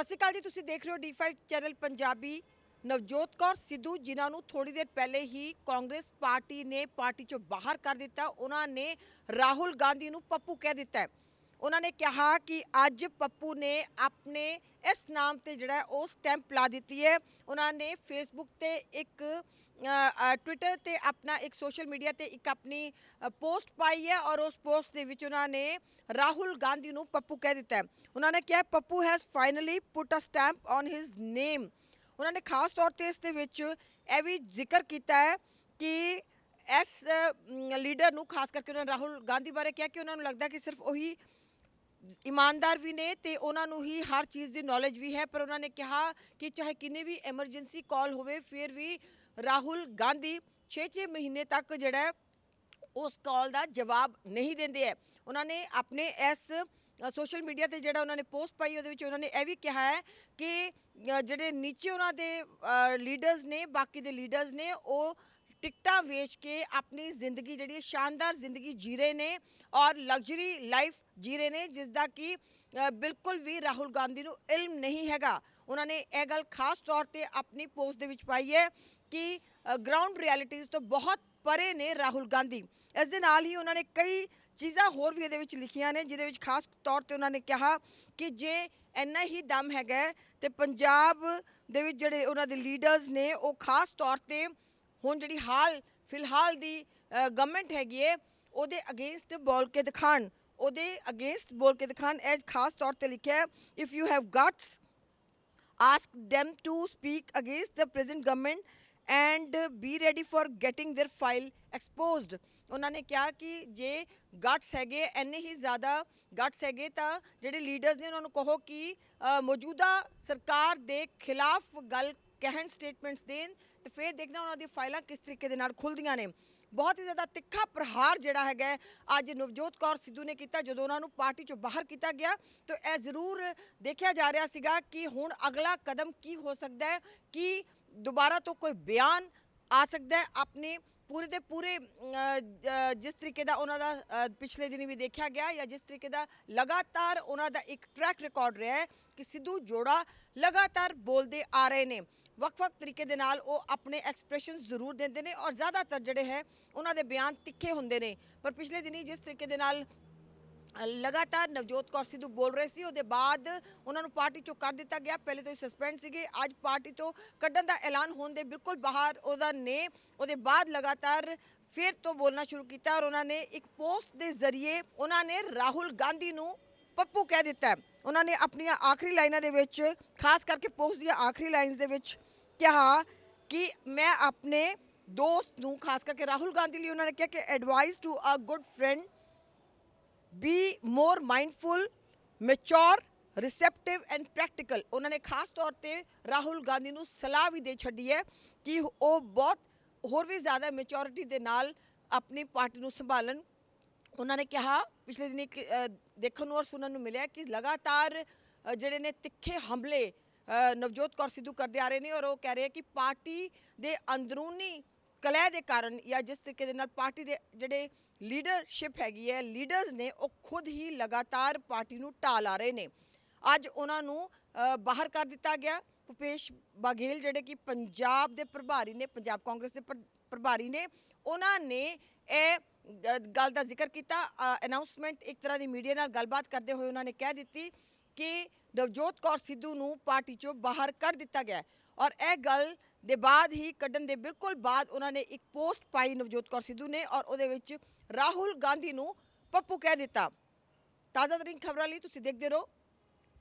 ਸਤਿ ਸ਼੍ਰੀ ਅਕਾਲ ਜੀ, ਤੁਸੀਂ ਦੇਖ ਰਹੇ ਹੋ D5 ਚੈਨਲ ਪੰਜਾਬੀ। ਨਵਜੋਤ ਕੌਰ ਸਿੱਧੂ ਜਿਨ੍ਹਾਂ ਨੂੰ ਥੋੜੀ ਦੇਰ ਪਹਿਲੇ ਹੀ ਕਾਂਗਰਸ ਪਾਰਟੀ ਨੇ ਪਾਰਟੀ ਚੋਂ ਬਾਹਰ ਕਰ ਦਿੱਤਾ, ਉਹਨਾਂ ਨੇ ਰਾਹੁਲ ਗਾਂਧੀ ਨੂੰ ਪੱਪੂ ਕਹਿ ਦਿੱਤਾ ਹੈ। ਉਹਨਾਂ ਨੇ ਕਿਹਾ ਕਿ ਅੱਜ ਪੱਪੂ ਨੇ ਆਪਣੇ ਇਸ ਨਾਮ ਤੇ ਜਿਹੜਾ ਉਹ ਸਟੈਂਪ ਲਾ ਦਿੱਤੀ ਹੈ। ਉਹਨਾਂ ਨੇ ਫੇਸਬੁੱਕ ਤੇ ਇੱਕ ਟਵਿੱਟਰ ਤੇ ਆਪਣਾ ਇੱਕ ਸੋਸ਼ਲ ਮੀਡੀਆ ਤੇ ਇੱਕ ਆਪਣੀ ਪੋਸਟ ਪਾਈ ਹੈ ਔਰ ਉਸ ਪੋਸਟ ਦੇ ਵਿੱਚ ਉਹਨਾਂ ਨੇ ਰਾਹੁਲ ਗਾਂਧੀ ਨੂੰ ਪੱਪੂ ਕਹਿ ਦਿੱਤਾ ਹੈ। ਉਹਨਾਂ ਨੇ ਕਿਹਾ, Pappu has finally put a stamp on his name ਉਹਨਾਂ ਨੇ ਖਾਸ ਤੌਰ ਤੇ ਇਸ ਦੇ ਵਿੱਚ ਇਹ ਵੀ ਜ਼ਿਕਰ ਕੀਤਾ ਹੈ ਕਿ ਇਸ ਲੀਡਰ ਨੂੰ ਖਾਸ ਕਰਕੇ ਉਹਨਾਂ ਨੇ ਰਾਹੁਲ ਗਾਂਧੀ ਬਾਰੇ ਕਿਹਾ ਕਿ ਉਹਨਾਂ ਨੂੰ ਲੱਗਦਾ ਕਿ ਸਿਰਫ ਉਹੀ ਇਮਾਨਦਾਰ ਵੀ ਨੇ ਤੇ ਉਹਨਾਂ ਨੂੰ ਹੀ ਹਰ ਚੀਜ਼ ਦੀ ਨੌਲੇਜ ਵੀ ਹੈ, ਪਰ ਉਹਨਾਂ ਨੇ ਕਿਹਾ ਕਿ ਚਾਹੇ ਕਿੰਨੇ ਵੀ ਐਮਰਜੈਂਸੀ ਕਾਲ ਹੋਵੇ, ਫਿਰ ਵੀ ਰਾਹੁਲ ਗਾਂਧੀ 6-6 ਮਹੀਨੇ ਤੱਕ ਜਿਹੜਾ ਉਸ ਕਾਲ ਦਾ ਜਵਾਬ ਨਹੀਂ ਦਿੰਦੇ ਹੈ। ਉਹਨਾਂ ਨੇ ਆਪਣੇ ਇਸ ਸੋਸ਼ਲ ਮੀਡੀਆ ਤੇ ਜਿਹੜਾ ਉਹਨਾਂ ਨੇ ਪੋਸਟ ਪਾਈ, ਉਹਦੇ ਵਿੱਚ ਉਹਨਾਂ ਨੇ ਇਹ ਵੀ ਕਿਹਾ ਹੈ ਕਿ ਜਿਹੜੇ ਨੀਚੇ ਉਹਨਾਂ ਦੇ ਲੀਡਰਸ ਨੇ, ਬਾਕੀ ਦੇ ਲੀਡਰਸ ਨੇ, ਉਹ ਟਿਕਟਾਂ ਵੇਚ ਕੇ ਆਪਣੀ ਜ਼ਿੰਦਗੀ ਜਿਹੜੀ ਹੈ, ਸ਼ਾਨਦਾਰ ਜ਼ਿੰਦਗੀ ਜੀ ਰਹੇ ਨੇ ਔਰ ਲਗਜ਼ਰੀ ਲਾਈਫ ਜੀ ਰਹੇ ਨੇ, ਜਿਸ ਦਾ ਕਿ ਬਿਲਕੁਲ ਵੀ ਰਾਹੁਲ ਗਾਂਧੀ ਨੂੰ ਇਲਮ ਨਹੀਂ ਹੈਗਾ। ਉਹਨਾਂ ਨੇ ਇਹ ਗੱਲ ਖਾਸ ਤੌਰ ਤੇ ਆਪਣੀ ਪੋਸਟ ਦੇ ਵਿੱਚ ਪਾਈ ਹੈ ਕਿ ਗਰਾਊਂਡ ਰਿਐਲਿਟੀਜ਼ ਤੋਂ ਬਹੁਤ ਪਰੇ ਨੇ ਰਾਹੁਲ ਗਾਂਧੀ। ਇਸ ਦੇ ਨਾਲ ਹੀ ਉਹਨਾਂ ਨੇ ਕਈ ਚੀਜ਼ਾਂ ਹੋਰ ਵੀ ਇਹਦੇ ਵਿੱਚ ਲਿਖੀਆਂ ਨੇ, ਜਿਹਦੇ ਵਿੱਚ ਖਾਸ ਤੌਰ ਤੇ ਉਹਨਾਂ ਨੇ ਕਿਹਾ ਕਿ ਜੇ ਇੰਨਾ ਹੀ ਦਮ ਹੈਗਾ ਹੈ ਤੇ ਪੰਜਾਬ ਦੇ ਵਿੱਚ ਜਿਹੜੇ ਉਹਨਾਂ ਦੇ ਲੀਡਰਸ ਨੇ, ਉਹ ਖਾਸ ਤੌਰ ਤੇ ਹੁਣ ਜਿਹੜੀ ਹਾਲ, ਫਿਲਹਾਲ ਦੀ ਗਵਰਨਮੈਂਟ ਹੈਗੀ ਹੈ, ਉਹਦੇ ਅਗੇਂਸਟ ਬੋਲ ਕੇ ਦਿਖਾਣ। ਉਹਦੇ ਅਗੇਂਸਟ ਬੋਲ ਕੇ ਦਿਖਾਣ। ਇਹ ਖਾਸ ਤੌਰ ਤੇ ਲਿਖਿਆ ਹੈ if you have guts ask them to speak against the present government and be ready for getting their file exposed ਉਹਨਾਂ ਨੇ ਕਿਹਾ ਕਿ ਜੇ ਗਟਸ ਹੈਗੇ ਐਨੇ ਹੀ ਜ਼ਿਆਦਾ ਗਟਸ ਹੈਗੇ ਤਾਂ ਜਿਹੜੇ ਲੀਡਰਸ ਨੇ ਉਹਨਾਂ ਨੂੰ ਕਹੋ ਕਿ ਮੌਜੂਦਾ ਸਰਕਾਰ ਦੇ ਖਿਲਾਫ ਗੱਲ ਕਹਿਣ ਸਟੇਟਮੈਂਟਸ ਦੇਣ ਤੇ ਫਿਰ ਦੇਖਣਾ ਉਹਨਾਂ ਦੀ ਫਾਈਲਾਂ ਕਿਸ ਤਰੀਕੇ ਦੇ ਨਾਲ ਖੁੱਲਦੀਆਂ ਨੇ। ਬਹੁਤ ਹੀ ਜ਼ਿਆਦਾ ਤਿੱਖਾ ਪ੍ਰਹਾਰ ਜਿਹੜਾ ਹੈਗਾ ਅੱਜ ਨਵਜੋਤ ਕੌਰ ਸਿੱਧੂ ਨੇ ਕੀਤਾ ਜਦੋਂ ਉਹਨਾਂ ਨੂੰ ਪਾਰਟੀ ਚੋਂ ਬਾਹਰ ਕੀਤਾ ਗਿਆ। ਤਾਂ ਇਹ ਜ਼ਰੂਰ ਦੇਖਿਆ ਜਾ ਰਿਹਾ ਸੀਗਾ ਕਿ ਹੁਣ ਅਗਲਾ ਕਦਮ ਕੀ ਹੋ ਸਕਦਾ ਹੈ, ਕਿ ਦੁਬਾਰਾ ਤੋਂ ਕੋਈ ਬਿਆਨ ਆ ਸਕਦਾ ਹੈ, ਆਪਣੇ ਪੂਰੇ ਦੇ ਪੂਰੇ ਜਿਸ ਤਰੀਕੇ ਦਾ ਉਹਨਾਂ ਦਾ ਪਿਛਲੇ ਦਿਨੀ ਵੀ ਦੇਖਿਆ ਗਿਆ ਜਾਂ ਜਿਸ ਤਰੀਕੇ ਦਾ ਲਗਾਤਾਰ ਉਹਨਾਂ ਦਾ ਇੱਕ ਟਰੈਕ ਰਿਕਾਰਡ ਰਿਹਾ ਹੈ ਕਿ ਸਿੱਧੂ ਜੋੜਾ ਲਗਾਤਾਰ ਬੋਲਦੇ ਆ ਰਹੇ ਨੇ। ਵੱਖ-ਵੱਖ ਤਰੀਕੇ ਦੇ ਨਾਲ ਉਹ ਆਪਣੇ ਐਕਸਪ੍ਰੈਸ਼ਨ ਜ਼ਰੂਰ ਦਿੰਦੇ ਨੇ ਔਰ ਜ਼ਿਆਦਾਤਰ ਜਿਹੜੇ ਹੈ, ਉਹਨਾਂ ਦੇ ਬਿਆਨ ਤਿੱਖੇ ਹੁੰਦੇ ਨੇ। ਪਰ ਪਿਛਲੇ ਦਿਨੀ ਜਿਸ ਤਰੀਕੇ ਦੇ ਨਾਲ ਲਗਾਤਾਰ ਨਵਜੋਤ ਕੌਰ ਸਿੱਧੂ ਬੋਲ ਰਹੇ ਸੀ। ਉਹਦੇ ਬਾਅਦ ਉਹਨਾਂ ਨੂੰ ਪਾਰਟੀ ਚੋਂ ਕੱਢ ਦਿੱਤਾ ਗਿਆ। ਪਹਿਲੇ ਤੋਂ ਹੀ ਸਸਪੈਂਡ ਸੀਗੇ। ਅੱਜ ਪਾਰਟੀ ਤੋਂ ਕੱਢਣ ਦਾ ਐਲਾਨ ਹੋਣ ਦੇ ਬਿਲਕੁਲ ਬਾਹਰ ਉਹਦਾ ਨੇ। ਉਹਦੇ ਬਾਅਦ ਲਗਾਤਾਰ ਫਿਰ ਤੋਂ ਬੋਲਣਾ ਸ਼ੁਰੂ ਕੀਤਾ ਔਰ ਉਹਨਾਂ ਨੇ ਇੱਕ ਪੋਸਟ ਦੇ ਜ਼ਰੀਏ ਉਹਨਾਂ ਨੇ ਰਾਹੁਲ ਗਾਂਧੀ ਨੂੰ ਪੱਪੂ ਕਹਿ ਦਿੱਤਾ ਉਹਨਾਂ ਨੇ ਆਪਣੀਆਂ ਆਖਰੀ ਲਾਈਨਾਂ ਦੇ ਵਿੱਚ, ਖਾਸ ਕਰਕੇ ਪੋਸਟ ਦੀਆਂ ਆਖਰੀ ਲਾਈਨਸ ਦੇ ਵਿੱਚ ਕਿਹਾ ਕਿ ਮੈਂ ਆਪਣੇ ਦੋਸਤ ਨੂੰ, ਖਾਸ ਕਰਕੇ ਰਾਹੁਲ ਗਾਂਧੀ ਲਈ ਉਹਨਾਂ ਨੇ ਕਿਹਾ ਕਿ advice to a good friend be more mindful mature receptive and practical ਉਹਨਾਂ ਨੇ ਖਾਸ ਤੌਰ ਤੇ ਰਾਹੁਲ ਗਾਂਧੀ ਨੂੰ ਸਲਾਹ ਵੀ ਦੇ ਛੱਡੀ ਹੈ ਕਿ ਉਹ ਬਹੁਤ ਹੋਰ ਵੀ ਜ਼ਿਆਦਾ ਮੈਚੁਰਿਟੀ ਦੇ ਨਾਲ ਆਪਣੀ ਪਾਰਟੀ ਨੂੰ ਸੰਭਾਲਣ। ਉਹਨਾਂ ਨੇ ਕਿਹਾ ਪਿਛਲੇ ਦਿਨੀ ਇੱਕ, ਦੇਖਣ ਨੂੰ ਔਰ ਸੁਣਨ ਨੂੰ ਮਿਲਿਆ ਕਿ ਲਗਾਤਾਰ ਜਿਹੜੇ ਨੇ ਤਿੱਖੇ ਹਮਲੇ ਨਵਜੋਤ ਕੌਰ ਸਿੱਧੂ ਕਰਦੇ ਆ ਰਹੇ ਨੇ ਔਰ ਉਹ ਕਹਿ ਰਹੇ ਕਿ ਪਾਰਟੀ ਦੇ ਅੰਦਰੂਨੀ ਕਲਹਿ ਦੇ ਕਾਰਨ ਜਾਂ ਜਿਸ ਤਰੀਕੇ ਦੇ ਨਾਲ ਪਾਰਟੀ ਦੇ ਜਿਹੜੇ ਲੀਡਰਸ਼ਿਪ ਹੈਗੀ ਹੈ ਲੀਡਰਸ ਨੇ ਉਹ ਖੁਦ ਹੀ ਲਗਾਤਾਰ ਪਾਰਟੀ ਨੂੰ ਢਾਲ ਆ ਰਹੇ ਨੇ। ਅੱਜ ਉਹਨਾਂ ਨੂੰ ਬਾਹਰ ਕਰ ਦਿੱਤਾ ਗਿਆ। ਭੁਪੇਸ਼ ਬਾਘੇਲ ਜਿਹੜੇ ਕਿ ਪੰਜਾਬ ਦੇ ਪ੍ਰਭਾਰੀ ਨੇ, ਪੰਜਾਬ ਕਾਂਗਰਸ ਦੇ ਪ੍ਰ- ਪ੍ਰਭਾਰੀ ਨੇ, ਉਹਨਾਂ ਨੇ ਇਹ ਗੱਲ ਦਾ ਜ਼ਿਕਰ ਕੀਤਾ। ਅਨਾਉਂਸਮੈਂਟ ਇੱਕ ਤਰ੍ਹਾਂ ਦੀ ਮੀਡੀਆ ਨਾਲ ਗੱਲਬਾਤ ਕਰਦੇ ਹੋਏ ਉਹਨਾਂ ਨੇ ਕਹਿ ਦਿੱਤੀ ਕਿ ਨਵਜੋਤ ਕੌਰ ਸਿੱਧੂ ਨੂੰ ਪਾਰਟੀ ਚੋਂ ਬਾਹਰ ਕੱਢ ਦਿੱਤਾ ਗਿਆ ਔਰ ਇਹ ਗੱਲ ਦੇ ਬਾਅਦ ਹੀ ਕੱਢਣ ਦੇ ਬਿਲਕੁਲ ਬਾਅਦ ਉਹਨਾਂ ਨੇ ਇੱਕ ਪੋਸਟ ਪਾਈ ਨਵਜੋਤ ਕੌਰ ਸਿੱਧੂ ਨੇ ਔਰ ਉਹਦੇ ਵਿੱਚ ਰਾਹੁਲ ਗਾਂਧੀ ਨੂੰ ਪੱਪੂ ਕਹਿ ਦਿੱਤਾ। ਤਾਜ਼ਾ ਤਰੀਨ ਖਬਰਾਂ ਲਈ ਤੁਸੀਂ ਦੇਖਦੇ ਰਹੋ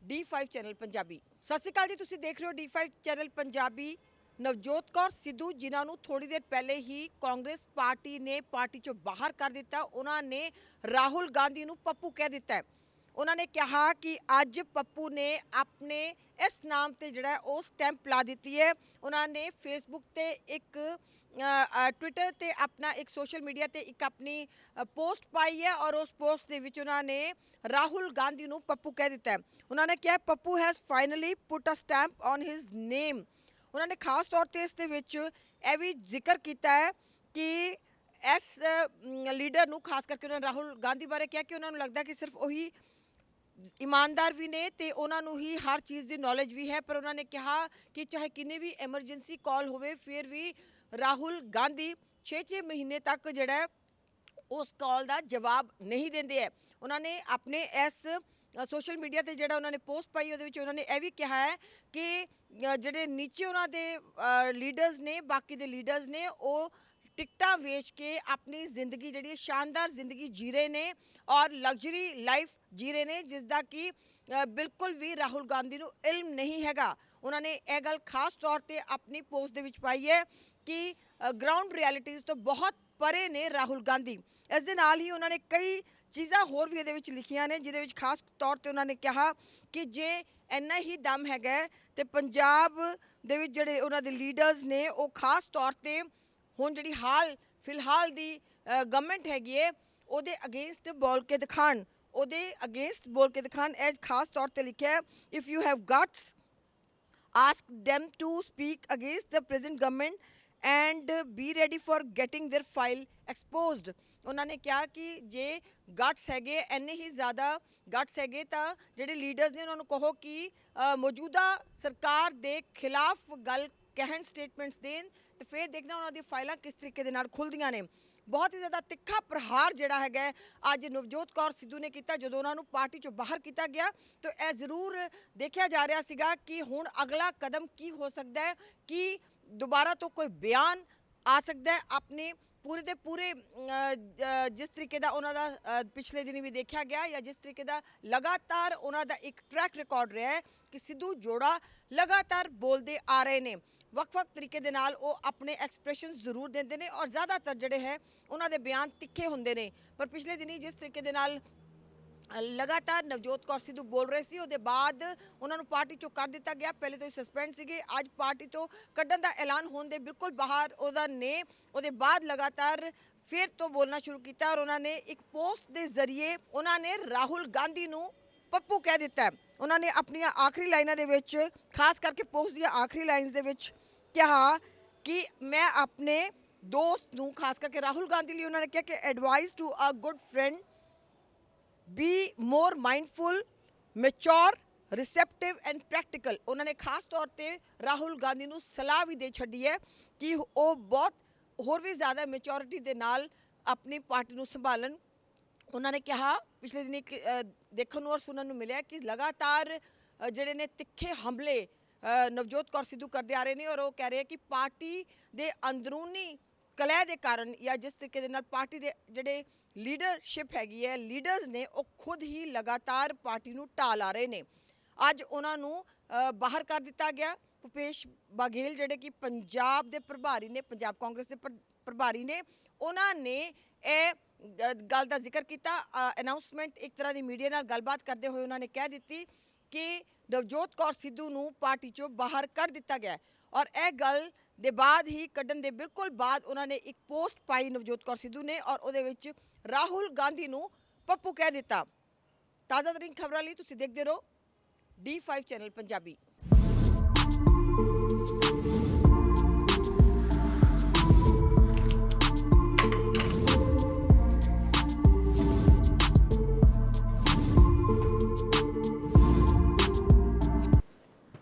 D5 ਚੈਨਲ ਪੰਜਾਬੀ। ਸਤਿ ਸ਼੍ਰੀ ਅਕਾਲ ਜੀ, ਤੁਸੀਂ ਦੇਖ ਰਹੇ ਹੋ D5 ਚੈਨਲ ਪੰਜਾਬੀ। ਨਵਜੋਤ ਕੌਰ ਸਿੱਧੂ ਜਿਨ੍ਹਾਂ ਨੂੰ ਥੋੜੀ ਦੇਰ ਪਹਿਲੇ ਹੀ ਕਾਂਗਰਸ ਪਾਰਟੀ ਨੇ ਪਾਰਟੀ ਚੋਂ ਬਾਹਰ ਕਰ ਦਿੱਤਾ, ਉਹਨਾਂ ਨੇ ਰਾਹੁਲ ਗਾਂਧੀ ਨੂੰ ਪੱਪੂ ਕਹਿ ਦਿੱਤਾ ਉਹਨਾਂ ਨੇ ਕਿਹਾ ਕਿ ਅੱਜ ਪੱਪੂ ਨੇ ਆਪਣੇ ਇਸ ਨਾਮ ਤੇ ਜਿਹੜਾ ਉਹ ਸਟੈਂਪ ਲਾ ਦਿੱਤੀ ਹੈ। ਉਹਨਾਂ ਨੇ ਫੇਸਬੁੱਕ ਤੇ ਇੱਕ ਟਵਿੱਟਰ ਤੇ ਆਪਣਾ ਇੱਕ ਸੋਸ਼ਲ ਮੀਡੀਆ ਤੇ ਇੱਕ ਆਪਣੀ ਪੋਸਟ ਪਾਈ ਹੈ ਔਰ ਉਸ ਪੋਸਟ ਦੇ ਵਿੱਚ ਉਹਨਾਂ ਨੇ ਰਾਹੁਲ ਗਾਂਧੀ ਨੂੰ ਪੱਪੂ ਕਹਿ ਦਿੱਤਾ ਹੈ। ਉਹਨਾਂ ਨੇ ਕਿਹਾ, Pappu has finally put a stamp on his name ਉਹਨਾਂ ਨੇ ਖਾਸ ਤੌਰ ਤੇ ਇਸ ਦੇ ਵਿੱਚ ਇਹ ਵੀ ਜ਼ਿਕਰ ਕੀਤਾ ਹੈ ਕਿ ਇਸ ਲੀਡਰ ਨੂੰ ਖਾਸ ਕਰਕੇ ਉਹਨਾਂ ਨੇ ਰਾਹੁਲ ਗਾਂਧੀ ਬਾਰੇ ਕਿਹਾ ਕਿ ਉਹਨਾਂ ਨੂੰ ਲੱਗਦਾ ਕਿ ਸਿਰਫ ਉਹੀ ਇਮਾਨਦਾਰ ਵੀ ਨੇ ਤੇ ਉਹਨਾਂ ਨੂੰ ਹੀ ਹਰ ਚੀਜ਼ ਦੀ ਨੌਲੇਜ ਵੀ ਹੈ, ਪਰ ਉਹਨਾਂ ਨੇ ਕਿਹਾ ਕਿ ਚਾਹੇ ਕਿੰਨੇ ਵੀ ਐਮਰਜੈਂਸੀ ਕਾਲ ਹੋਵੇ, ਫਿਰ ਵੀ ਰਾਹੁਲ ਗਾਂਧੀ 6-6 ਮਹੀਨੇ ਤੱਕ ਜਿਹੜਾ ਉਸ ਕਾਲ ਦਾ ਜਵਾਬ ਨਹੀਂ ਦਿੰਦੇ ਹੈ। ਉਹਨਾਂ ਨੇ ਆਪਣੇ ਇਸ ਸੋਸ਼ਲ ਮੀਡੀਆ ਤੇ ਜਿਹੜਾ ਉਹਨਾਂ ਨੇ ਪੋਸਟ ਪਾਈ, ਉਹਦੇ ਵਿੱਚ ਉਹਨਾਂ ਨੇ ਇਹ ਵੀ ਕਿਹਾ ਹੈ ਕਿ ਜਿਹੜੇ ਨੀਚੇ ਉਹਨਾਂ ਦੇ ਲੀਡਰਸ ਨੇ, ਬਾਕੀ ਦੇ ਲੀਡਰਸ ਨੇ, ਉਹ ਟਿਕਟਾਂ ਵੇਚ ਕੇ ਆਪਣੀ ਜ਼ਿੰਦਗੀ ਜਿਹੜੀ ਹੈ, ਸ਼ਾਨਦਾਰ ਜ਼ਿੰਦਗੀ ਜੀ ਰਹੇ ਨੇ ਔਰ ਲਗਜ਼ਰੀ ਲਾਈਫ ਜੀ ਰਹੇ ਨੇ ਜਿਸ ਦਾ ਕਿ ਬਿਲਕੁਲ ਵੀ ਰਾਹੁਲ ਗਾਂਧੀ ਨੂੰ ਇਲਮ ਨਹੀਂ ਹੈਗਾ। ਉਹਨਾਂ ਨੇ ਇਹ ਗੱਲ ਖਾਸ ਤੌਰ ਤੇ ਆਪਣੀ ਪੋਸਟ ਦੇ ਵਿੱਚ ਪਾਈ ਹੈ ਕਿ ਗਰਾਊਂਡ ਰਿਐਲਿਟੀਜ਼ ਤੋਂ ਬਹੁਤ ਪਰੇ ਨੇ ਰਾਹੁਲ ਗਾਂਧੀ। ਇਸ ਦੇ ਨਾਲ ਹੀ ਉਹਨਾਂ ਨੇ ਕਈ ਚੀਜ਼ਾਂ ਹੋਰ ਵੀ ਇਹਦੇ ਵਿੱਚ ਲਿਖੀਆਂ ਨੇ, ਜਿਹਦੇ ਵਿੱਚ ਖਾਸ ਤੌਰ ਤੇ ਉਹਨਾਂ ਨੇ ਕਿਹਾ ਕਿ ਜੇ ਇੰਨਾ ਹੀ ਦਮ ਹੈਗਾ ਹੈ ਤੇ ਪੰਜਾਬ ਦੇ ਵਿੱਚ ਜਿਹੜੇ ਉਹਨਾਂ ਦੇ ਲੀਡਰਸ ਨੇ, ਉਹ ਖਾਸ ਤੌਰ ਤੇ ਹੁਣ ਜਿਹੜੀ ਹਾਲ, ਫਿਲਹਾਲ ਦੀ ਗਵਰਨਮੈਂਟ ਹੈਗੀ ਹੈ ਉਹਦੇ ਅਗੇਂਸਟ ਬੋਲ ਕੇ ਦਿਖਾਣ। ਉਹਦੇ ਅਗੇਂਸਟ ਬੋਲ ਕੇ ਦਿਖਾਣ। ਇਹ ਖਾਸ ਤੌਰ ਤੇ ਲਿਖਿਆ ਹੈ if you have guts ask them to speak against the present government and be ready for getting their file exposed ਉਹਨਾਂ ਨੇ ਕਿਹਾ ਕਿ ਜੇ ਗਟਸ ਹੈਗੇ ਐਨੇ ਹੀ ਜ਼ਿਆਦਾ ਗਟਸ ਹੈਗੇ ਤਾਂ ਜਿਹੜੇ ਲੀਡਰਸ ਨੇ ਉਹਨਾਂ ਨੂੰ ਕਹੋ ਕਿ ਮੌਜੂਦਾ ਸਰਕਾਰ ਦੇ ਖਿਲਾਫ ਗੱਲ ਕਹਿਣ ਸਟੇਟਮੈਂਟਸ ਦੇਣ ਤੇ ਫਿਰ ਦੇਖਣਾ ਉਹਨਾਂ ਦੀ ਫਾਈਲਾਂ ਕਿਸ ਤਰੀਕੇ ਦੇ ਨਾਲ ਖੁੱਲਦੀਆਂ ਨੇ। ਬਹੁਤ ਹੀ ਜ਼ਿਆਦਾ ਤਿੱਖਾ ਪ੍ਰਹਾਰ ਜਿਹੜਾ ਹੈਗਾ ਅੱਜ ਨਵਜੋਤ ਕੌਰ ਸਿੱਧੂ ਨੇ ਕੀਤਾ ਜਦੋਂ ਉਹਨਾਂ ਨੂੰ ਪਾਰਟੀ ਚੋਂ ਬਾਹਰ ਕੀਤਾ ਗਿਆ। ਤਾਂ ਇਹ ਜ਼ਰੂਰ ਦੇਖਿਆ ਜਾ ਰਿਹਾ ਸੀਗਾ ਕਿ ਹੁਣ ਅਗਲਾ ਕਦਮ ਕੀ ਹੋ ਸਕਦਾ ਹੈ, ਕਿ ਦੁਬਾਰਾ ਤੋਂ ਕੋਈ ਬਿਆਨ ਆ ਸਕਦਾ ਹੈ। ਆਪਣੇ ਪੂਰੇ ਦੇ ਪੂਰੇ ਜਿਸ ਤਰੀਕੇ ਦਾ ਉਹਨਾਂ ਦਾ ਪਿਛਲੇ ਦਿਨੀ ਵੀ ਦੇਖਿਆ ਗਿਆ ਜਾਂ ਜਿਸ ਤਰੀਕੇ ਦਾ ਲਗਾਤਾਰ ਉਹਨਾਂ ਦਾ ਇੱਕ ਟਰੈਕ ਰਿਕਾਰਡ ਰਿਹਾ ਹੈ ਕਿ ਸਿੱਧੂ ਜੋੜਾ ਲਗਾਤਾਰ ਬੋਲਦੇ ਆ ਰਹੇ ਨੇ। ਵੱਖ-ਵੱਖ ਤਰੀਕੇ ਦੇ ਨਾਲ ਉਹ ਆਪਣੇ ਐਕਸਪ੍ਰੈਸ਼ਨ ਜ਼ਰੂਰ ਦਿੰਦੇ ਨੇ ਔਰ ਜ਼ਿਆਦਾਤਰ ਜਿਹੜੇ ਹੈ, ਉਹਨਾਂ ਦੇ ਬਿਆਨ ਤਿੱਖੇ ਹੁੰਦੇ ਨੇ। ਪਰ ਪਿਛਲੇ ਦਿਨੀ ਜਿਸ ਤਰੀਕੇ ਦੇ ਨਾਲ ਲਗਾਤਾਰ ਨਵਜੋਤ ਕੌਰ ਸਿੱਧੂ ਬੋਲ ਰਹੇ ਸੀ, ਉਹਦੇ ਬਾਅਦ ਉਹਨਾਂ ਨੂੰ ਪਾਰਟੀ ਚੋਂ ਕੱਢ ਦਿੱਤਾ ਗਿਆ। ਪਹਿਲੇ ਤੋਂ ਹੀ ਸਸਪੈਂਡ ਸੀਗੇ। ਅੱਜ ਪਾਰਟੀ ਤੋਂ ਕੱਢਣ ਦਾ ਐਲਾਨ ਹੋਣ ਦੇ ਬਿਲਕੁਲ ਬਾਹਰ ਉਹਦਾ ਨੇ। ਉਹਦੇ ਬਾਅਦ ਲਗਾਤਾਰ ਫਿਰ ਤੋਂ ਬੋਲਣਾ ਸ਼ੁਰੂ ਕੀਤਾ ਔਰ ਉਹਨਾਂ ਨੇ ਇੱਕ ਪੋਸਟ ਦੇ ਜ਼ਰੀਏ ਉਹਨਾਂ ਨੇ ਰਾਹੁਲ ਗਾਂਧੀ ਨੂੰ ਪੱਪੂ ਕਹਿ ਦਿੱਤਾ ਉਹਨਾਂ ਨੇ ਆਪਣੀਆਂ ਆਖਰੀ ਲਾਈਨਾਂ ਦੇ ਵਿੱਚ, ਖਾਸ ਕਰਕੇ ਪੋਸਟ ਦੀਆਂ ਆਖਰੀ ਲਾਈਨਸ ਦੇ ਵਿੱਚ ਕਿਹਾ ਕਿ ਮੈਂ ਆਪਣੇ ਦੋਸਤ ਨੂੰ, ਖਾਸ ਕਰਕੇ ਰਾਹੁਲ ਗਾਂਧੀ ਲਈ ਉਹਨਾਂ ਨੇ ਕਿਹਾ ਕਿ advice to a good friend be more mindful mature receptive and practical ਉਹਨਾਂ ਨੇ ਖਾਸ ਤੌਰ ਤੇ ਰਾਹੁਲ ਗਾਂਧੀ ਨੂੰ ਸਲਾਹ ਵੀ ਦੇ ਛੱਡੀ ਹੈ ਕਿ ਉਹ ਬਹੁਤ, ਹੋਰ ਵੀ ਜ਼ਿਆਦਾ ਮੈਚੁਰਿਟੀ ਦੇ ਨਾਲ ਆਪਣੀ ਪਾਰਟੀ ਨੂੰ ਸੰਭਾਲਣ ਉਹਨਾਂ ਨੇ ਕਿਹਾ, ਪਿਛਲੇ ਦਿਨ ਇੱਕ ਦੇਖਣ ਨੂੰ ਔਰ ਸੁਣਨ ਨੂੰ ਮਿਲਿਆ ਕਿ ਲਗਾਤਾਰ ਜਿਹੜੇ ਨੇ ਤਿੱਖੇ ਹਮਲੇ ਨਵਜੋਤ ਕੌਰ ਸਿੱਧੂ ਕਰਦੇ ਆ ਰਹੇ ਨੇ ਔਰ ਉਹ ਕਹਿ ਰਹੇ ਕਿ ਪਾਰਟੀ ਦੇ ਅੰਦਰੂਨੀ ਕਲਹਿ ਦੇ ਕਾਰਨ ਜਾਂ ਜਿਸ ਤਰੀਕੇ ਦੇ ਨਾਲ ਪਾਰਟੀ ਦੇ ਜਿਹੜੇ ਲੀਡਰਸ਼ਿਪ ਹੈਗੀ ਹੈ ਲੀਡਰਸ ਨੇ ਉਹ ਖੁਦ ਹੀ ਲਗਾਤਾਰ ਪਾਰਟੀ ਨੂੰ ਢਾਲ ਆ ਰਹੇ ਨੇ। ਅੱਜ ਉਹਨਾਂ ਨੂੰ ਬਾਹਰ ਕਰ ਦਿੱਤਾ ਗਿਆ। ਭੁਪੇਸ਼ ਬਾਘੇਲ ਜਿਹੜੇ ਕਿ ਪੰਜਾਬ ਦੇ ਪ੍ਰਭਾਰੀ ਨੇ, ਪੰਜਾਬ ਕਾਂਗਰਸ ਦੇ ਪ੍ਰ- ਪ੍ਰਭਾਰੀ ਨੇ, ਉਹਨਾਂ ਨੇ ਇਹ ਗੱਲ ਦਾ ਜ਼ਿਕਰ ਕੀਤਾ। ਅਨਾਉਂਸਮੈਂਟ ਇੱਕ ਤਰ੍ਹਾਂ ਦੀ ਮੀਡੀਆ ਨਾਲ ਗੱਲਬਾਤ ਕਰਦੇ ਹੋਏ ਉਹਨਾਂ ਨੇ ਕਹਿ ਦਿੱਤੀ ਕਿ ਨਵਜੋਤ ਕੌਰ ਸਿੱਧੂ ਨੂੰ ਪਾਰਟੀ ਚੋਂ ਬਾਹਰ ਕੱਢ ਦਿੱਤਾ ਗਿਆ ਔਰ ਇਹ ਗੱਲ ਦੇ ਬਾਅਦ ਹੀ ਕੱਢਣ ਦੇ ਬਿਲਕੁਲ ਬਾਅਦ ਉਹਨਾਂ ਨੇ ਇੱਕ ਪੋਸਟ ਪਾਈ ਨਵਜੋਤ ਕੌਰ ਸਿੱਧੂ ਨੇ ਔਰ ਉਹਦੇ ਵਿੱਚ ਰਾਹੁਲ ਗਾਂਧੀ ਨੂੰ ਪੱਪੂ ਕਹਿ ਦਿੱਤਾ। ਤਾਜ਼ਾ ਤਰੀਨ ਖਬਰਾਂ ਲਈ ਤੁਸੀਂ ਦੇਖਦੇ ਰਹੋ। D5 channel Punjabi.